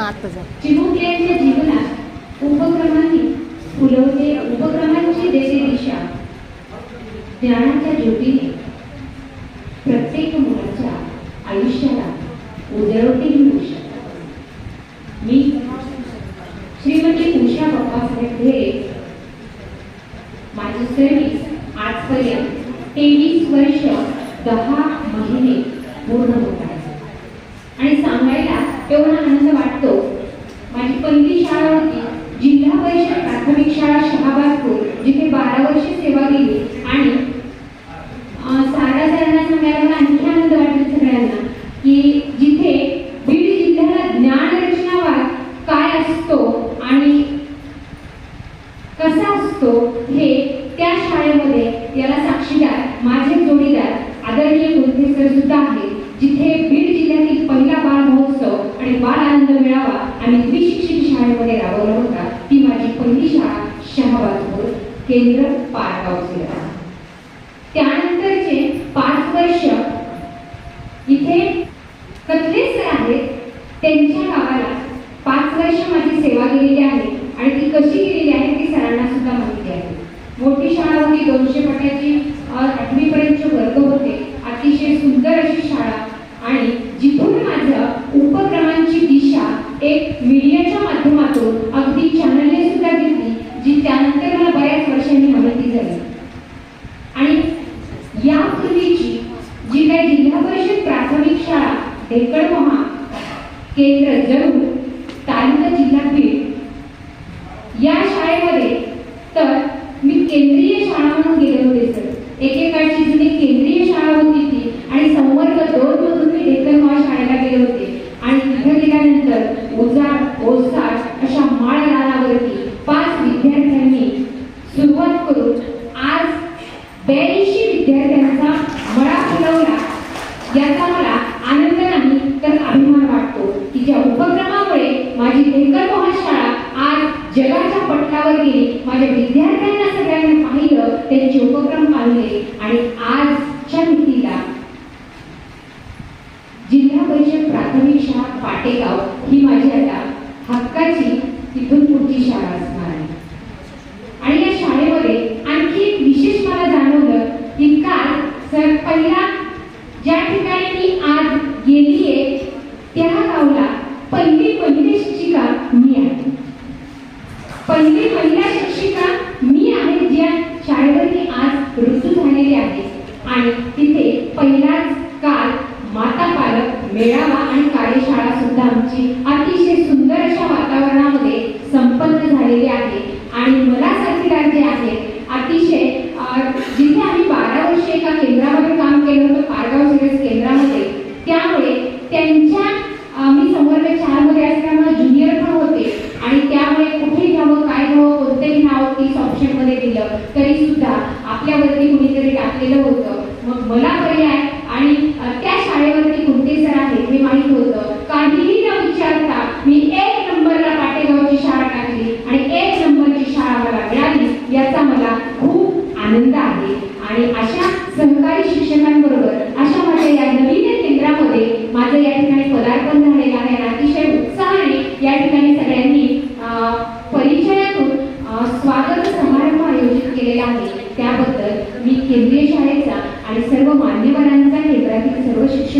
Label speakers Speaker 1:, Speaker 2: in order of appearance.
Speaker 1: हां आत्ता जा.
Speaker 2: चिमुकल्यांच्या जीवनात उपक्रमांनी फुलवते उपक्रमांची देते दिशा ज्ञानाच्या ज्योतीने प्रत्येक मुलाच्या आयुष्याला उजळवते ही उषा. मी श्रीमती उषा बाप्पासाहेब ढेरे माझी सर्विस आजपर्यंत तेवीस वर्ष दहा महिने पूर्ण होत आहे. आणि सांगायला एवढा आनंद वाटतो. माझी पहिली शाळा होती. जिल्हा परिषद प्राथमिक शाळा शहाबादपूर जिथे बारा वर्ष सेवा केली. आणि सारा सरांना सांगायला मला आणखी आनंद वाटतो सगळ्यांना की जिथे बीड जिल्ह्याला ज्ञान रचनावाद काय असतो आणि कसा असतो हे त्या शाळेमध्ये याला साक्षीदार माझे जोडीदार आदरणीय कुलथे सर सुद्धा आहेत जिथे बीड जिल्ह्यातील पहिला बाल महोत्सव आणि बाल आनंद मेळावा आम्ही त्रिशिक्षित शाळेमध्ये राबवला होता ती माझी पहिली शाळा केंद्र केंद्र पारगावचे त्यानंतरचे पाच वर्ष इथे कथले सर आहेत. त्यांच्या गावाला पाच वर्ष माझी सेवा केलेली आहे आणि ती कशी केलेली आहे ती सरांना सुद्धा माहिती आहे. मोठी शाळा होती दोनशे पट्याची आठवी पर्यंतचे वर्ग होते अतिशय सुंदर अशी शाळा आणि जिथून माझं उपक्रमांची दिशा एक मीडियाच्या माध्यमातून अगदी चॅनलने सुद्धा घेतली जी त्यानंतर मला बऱ्याच वर्षांनी माहिती झाली पूर्वीची यापूर्वीची जिल्हा परिषद प्राथमिक शाळा ढेकळ महा केंद्र जरूर तालुका जिल्हा बीड या शाळेमध्ये तर मी केंद्रीय शाळा म्हणून गेले होते सर एकेकाळची जुनी केंद्रीय शाळा होती ती आणि संवर्ग दोन मधून मी ढेकण महा शाळेला गेले होते आणि तिथे गेल्यानंतर ओझाड ओसाड अशा माळ रानावरती पाच विद्यार्थ्यांनी सुरुवात करून आज ब्याऐंशी विद्यार्थ्यांचा मळा फुलवला याचा मला आनंद नाही तर अभिमान वाटतो की ज्या उपक्रमामुळे माझी ढेकर महाशाळा आज जगाच्या पटलावर गेले माझ्या विद्यार्थ्यांना सगळ्यांनी पाहिलं त्यांचे उपक्रम पाहिले आणि आजच्या मितीला जिल्हा परिषद प्राथमिक शाळा पाटेगाव ही माझी आता हक्काची तिथून पुढची शाळा असणार आहे. आणि या शाळेमध्ये आणखी एक विशेष मला जाणवलं की काल सर पहिला ज्या ठिकाणी मी आज गेलीये त्या गावला पहिली महिला शिक्षिका मी आहे पहिली महिला शिक्षिका मी आहे ज्या शाळेवरती आज रुजू झालेली आहे. आणि तिथे पहिलाच काल माता पालक मेळावा आणि कार्यशाळा सुद्धा आमची अतिशय सुंदर अशा वातावरणामध्ये संपन्न झालेली आहे. आणि मला साथीदार जे आहे. अतिशय जिथे आम्ही बारा वर्षे एका केंद्रामध्ये काम केलं होतं पारगाव सिरस कोणतंही नाव तीस ऑप्शनमध्ये दिलं तरी सुद्धा आपल्यावरती कुणीतरी टाकलेलं होतं. मग मला पर्याय आणि केलेला आहे. त्याबद्दल मी केंद्रीय शाळेचा आणि सर्व मान्यवरांचा केंद्रातील सर्व शिक्षक